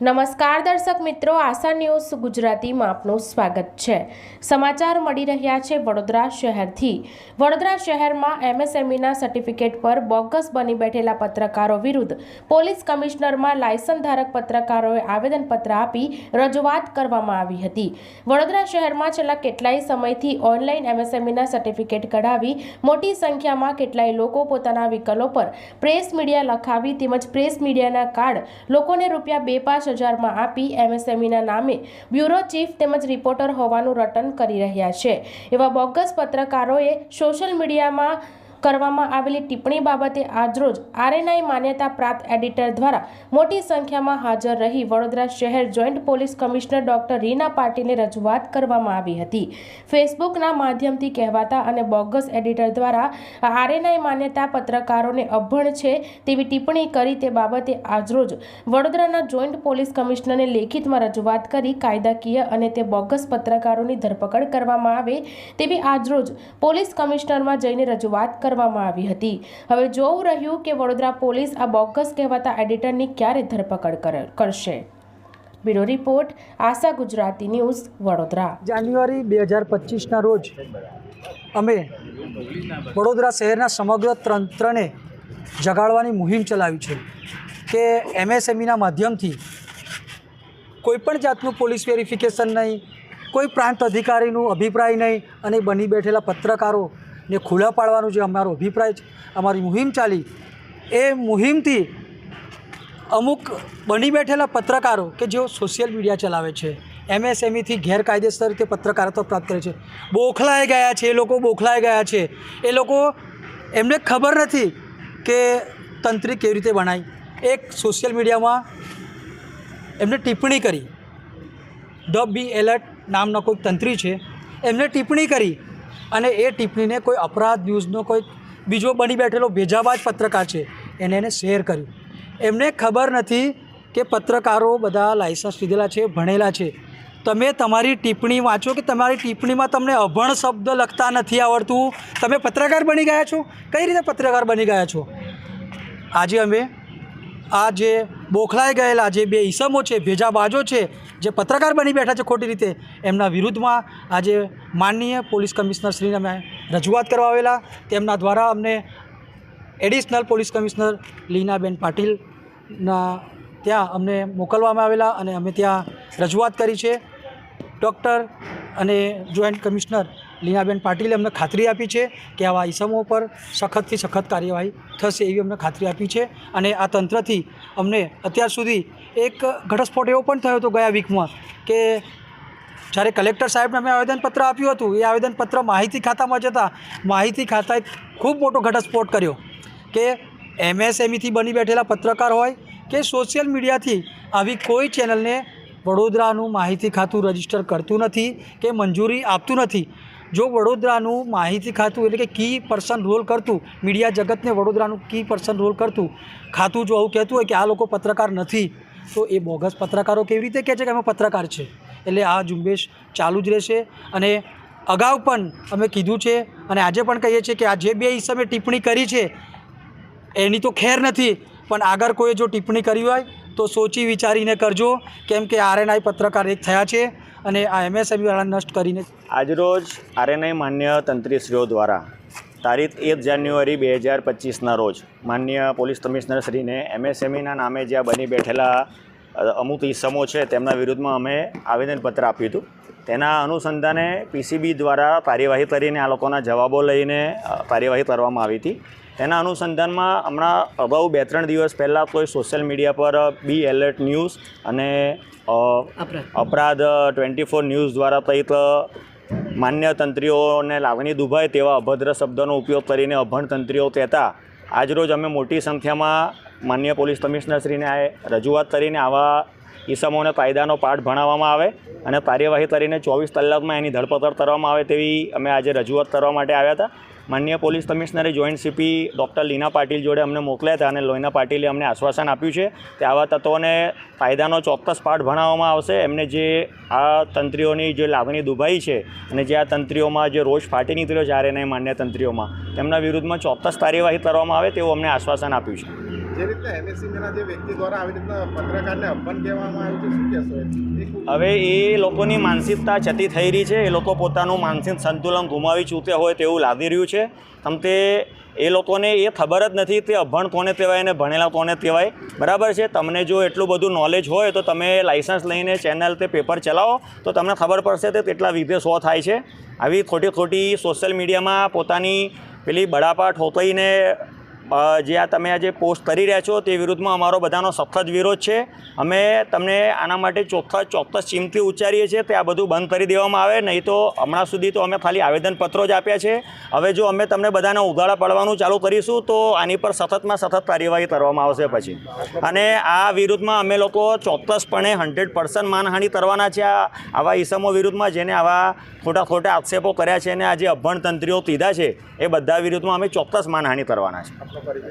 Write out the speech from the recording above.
નમસ્કાર દર્શક મિત્રો, આશા ન્યૂઝ ગુજરાતીમાં આપનું સ્વાગત છે. સમાચાર મળી રહ્યા છે વડોદરા શહેરથી. વડોદરા શહેરમાં એમએસએમઈના સર્ટિફિકેટ પર બોગસ બની બેઠેલા પત્રકારો વિરુદ્ધ પોલીસ કમિશનરમાં લાયસન્સ ધારક પત્રકારોએ આવેદનપત્ર આપી રજૂઆત કરવામાં આવી હતી. વડોદરા શહેરમાં છેલ્લા કેટલાય સમયથી ઓનલાઈન એમએસએમઈના સર્ટિફિકેટ કઢાવી મોટી સંખ્યામાં કેટલાય લોકો પોતાના વિકલો પર પ્રેસ મીડિયા લખાવી તેમજ પ્રેસ મીડિયાના કાર્ડ લોકોને રૂપિયા બે પાંચ હજારમાં આપી એમએસએમઈના નામે બ્યુરો ચીફ તેમજ રિપોર્ટર હોવાનું રટન કરી રહ્યા છે. એવા બોગસ પત્રકારોએ સોશિયલ મીડિયામાં કરવામાં આવેલી ટિપ્પણી બાબતે આજરોજ આરએનઆઈ માન્યતા પ્રાપ્ત એડિટર દ્વારા મોટી સંખ્યામાં હાજર રહી વડોદરા શહેર joint police commissioner doctor Reena પાટીલને રજૂઆત કરવામાં આવી હતી. ફેસબુકના માધ્યમથી કહેવાતા અને બોગસ એડિટર દ્વારા આરએનઆઈ માન્યતા પત્રકારોને અભણ છે તેવી ટિપ્પણી કરી તે બાબતે આજરોજ વડોદરાના જોઈન્ટ પોલીસ કમિશનરને લેખિતમાં રજૂઆત કરી કાયદાકીય અને તે બોગસ પત્રકારોની ધરપકડ કરવામાં આવે તેવી આજરોજ પોલીસ કમિશનરમાં જઈને રજૂઆત કરવામાં આવી હતી. હવે જોવું રહ્યું કે વડોદરા પોલીસ આ બોગસ કહેવાતા એડિટરની ક્યારે ધરપકડ કરે- કરશે. Bureau report, Asha Gujarati news, Vadodara. જાન્યુઆરી બે હજાર પચીસના રોજ અમે વડોદરા શહેરના સમગ્ર તંત્રને જગાડવાની મુહિમ ચલાવી છે કે એમએસએમઈના માધ્યમથી કોઈપણ જાતનું પોલીસ વેરિફિકેશન નહીં, કોઈ પ્રાંત અધિકારીનું અભિપ્રાય નહીં અને બની બેઠેલા પત્રકારોને ખુલ્લા પાડવાનું જે અમારો અભિપ્રાય અમારી મુહિમ ચાલી, એ મુહિમથી અમુક બની બેઠેલા પત્રકારો કે જેઓ સોશિયલ મીડિયા ચલાવે છે એમએસએમઈથી ગેરકાયદેસર રીતે પત્રકારત્વ પ્રાપ્ત કરે છે, બોખલાઈ ગયા છે, એ લોકો બોખલાઈ ગયા છે, એ લોકો એમને ખબર નથી કે તંત્રી કેવી રીતે બનાવી એક સોશિયલ મીડિયામાં એમને ટિપ્પણી કરી ધ બી એલર્ટ નામનો કોઈ તંત્રી છે, એમને ટિપ્પણી કરી અને એ ટિપ્પણીને કોઈ અપરાધ ન્યૂઝનો કોઈ બીજો બની બેઠેલો ભેજાબાજ પત્રકાર છે, એને એને શેર કર્યું. એમને ખબર નથી કે પત્રકારો બધા લાઇસન્સ લીધેલા છે, ભણેલા છે. તમે તમારી ટિપ્પણી વાંચો કે તમારી ટિપ્પણીમાં તમને અભણ શબ્દ લખતા નથી આવડતું? તમે પત્રકાર બની ગયા છો? કઈ રીતે પત્રકાર બની ગયા છો? આજે અમે આ જે બોખલાઈ ગયેલા જે બે ઈસમો છે, ભેજાબાજો છે, જે પત્રકાર બની બેઠા છે ખોટી રીતે, એમના વિરુદ્ધમાં આજે માનનીય પોલીસ કમિશનરશ્રીને અમે રજૂઆત કરવા આવેલા. તેમના દ્વારા અમને એડિશનલ પોલીસ કમિશનર લીનાબેન પાટીલના ત્યાં અમને મોકલવામાં આવેલા અને અમે ત્યાં રજૂઆત કરી છે. ડૉક્ટર અને જોઈન્ટ કમિશનર લીનાબેન પાટીલે અમને ખાતરી આપી છે કે આવા ઈસમો પર સખતથી સખત કાર્યવાહી થશે એવી અમને ખાતરી આપી છે. અને આ તંત્રથી અમને અત્યાર સુધી એક ઘટસ્ફોટ એવો પણ થયો હતો ગયા વીકમાં કે જ્યારે કલેક્ટર સાહેબને અમે આવેદનપત્ર આપ્યું હતું, એ આવેદનપત્ર માહિતી ખાતામાં જતાં માહિતી ખાતાએ ખૂબ મોટો ઘટસ્ફોટ કર્યો કે એમએસએમઈથી બની બેઠેલા પત્રકાર હોય કે સોશિયલ મીડિયાથી આવી કોઈ ચેનલને વડોદરાનું માહિતી ખાતું રજિસ્ટર કરતું નથી કે મંજૂરી આપતું નથી જો વડોદરાનું માહિતી ખાતું એટલે કે કી પર્સન રોલ કરતું, મીડિયા જગતને વડોદરાનું કી પર્સન રોલ કરતું, ખાતું જો આવું કહેતું હોય કે આ લોકો પત્રકાર નથી, તો એ બોગસ પત્રકારો કેવી રીતે કહે છે કે અમે પત્રકાર છે? એટલે આ ઝુંબેશ ચાલુ જ રહેશે અને અગાઉ પણ અમે કીધું છે અને આજે પણ કહીએ છીએ કે આ જે બે ઈસમે ટિપ્પણી કરી છે, એની તો ખેર નથી, પણ આગળ કોઈ જો ટિપ્પણી કરી હોય તો સોચી વિચારીને કરજો, કેમ કે આરએનઆઈ પત્રકાર એક થયા છે. અને આ એમએસએમઈવાળા નષ્ટ કરીને આજરોજ આરએનઆઈ માન્ય તંત્રીશ્રીઓ દ્વારા તારીખ એક જાન્યુઆરી બે હજાર પચીસના રોજ માન્ય પોલીસ કમિશનરશ્રીને એમએસએમઈના નામે જ્યાં બની બેઠેલા અમુક ઈસમો છે તેમના વિરુદ્ધમાં અમે આવેદનપત્ર આપ્યું હતું. તેના અનુસંધાને પીસીબી દ્વારા કાર્યવાહી કરીને આ લોકોના જવાબો લઈને કાર્યવાહી કરવામાં આવી હતી. તેના અનુસંધાનમાં હમણાં અગાઉ બે ત્રણ દિવસ પહેલાં કોઈ સોશિયલ મીડિયા પર બી એલર્ટ ન્યૂઝ અને અપરાધ. ટ્વેન્ટી ફોર ન્યૂઝ દ્વારા કંઈક માન્ય તંત્રીઓને લાગણી દુભાય તેવા અભદ્ર શબ્દોનો ઉપયોગ કરીને અભણ તંત્રીઓ કહેતા આજરોજ અમે મોટી સંખ્યામાં માન્ય પોલીસ કમિશનરશ્રીને આ રજૂઆત કરીને આવા ઈસમોને કાયદાનો પાઠ ભણાવવામાં આવે અને કાર્યવાહી કરીને ચોવીસ કલાકમાં એની ધરપકડ કરવામાં આવે તેવી અમે આજે રજૂઆત કરવા માટે આવ્યા હતા. માન્ય પોલીસ કમિશનરે joint CP doctor Leena Patil જોડે અમને મોકલ્યા હતા અને લોહીના પાટીલે અમને આશ્વાસન આપ્યું છે કે આવા તત્વોને કાયદાનો ચોક્કસ પાઠ ભણાવવામાં આવશે. એમને જે આ તંત્રીઓની જે લાગણી દુભાઈ છે અને જે આ તંત્રીઓમાં જે રોષ ફાટી નીકળ્યો છે આરએનઆઈ માન્ય તંત્રીઓમાં, તેમના વિરુદ્ધમાં ચોક્કસ કાર્યવાહી કરવામાં આવે તેવું અમને આશ્વાસન આપ્યું છે. હવે એ લોકોની માનસિકતા જતી થઈ રહી છે, એ લોકો પોતાનું માનસિક સંતુલન ગુમાવી ચૂક્યા હોય તેવું લાગી રહ્યું છે. તમ તે એ લોકોને એ ખબર જ નથી તે અભણ કોને કહેવાય અને ભણેલા કોને કહેવાય. બરાબર છે? તમને જો એટલું બધું નોલેજ હોય તો તમે લાઇસન્સ લઈને ચેનલ તે પેપર ચલાવો, તો તમને ખબર પડશે તે કેટલા વિધે શો થાય છે. આવી ખોટી ખોટી સોશિયલ મીડિયામાં પોતાની પેલી બળાપા ઠોકઈને જે આ તમે આજે પોસ્ટ કરી રહ્યા છો તે વિરુદ્ધમાં અમારો બધાનો સખત વિરોધ છે. અમે તમને આના માટે ચોખ્ખા ચોક્કસ ચીમથી ઉચ્ચારીએ છીએ તે આ બધું બંધ કરી દેવામાં આવે. નહીં તો હમણાં સુધી તો અમે ખાલી આવેદનપત્રો જ આપ્યા છે. હવે જો અમે તમને બધાને ઉઘાડા પડવાનું ચાલુ કરીશું તો આની પર સતતમાં સતત કાર્યવાહી કરવામાં આવશે પછી. અને આ વિરુદ્ધમાં અમે લોકો ચોક્કસપણે હંડ્રેડ પર્સન્ટ માનહાનિ કરવાના છે. આવા ઈસમો વિરુદ્ધમાં જેને આવા ખોટા ખોટા આક્ષેપો કર્યા છે અને આ જે અભણતંત્રીઓ પીધા છે એ બધા વિરુદ્ધમાં અમે ચોક્કસ માનહાનિ કરવાના છે. આપનો પરિચય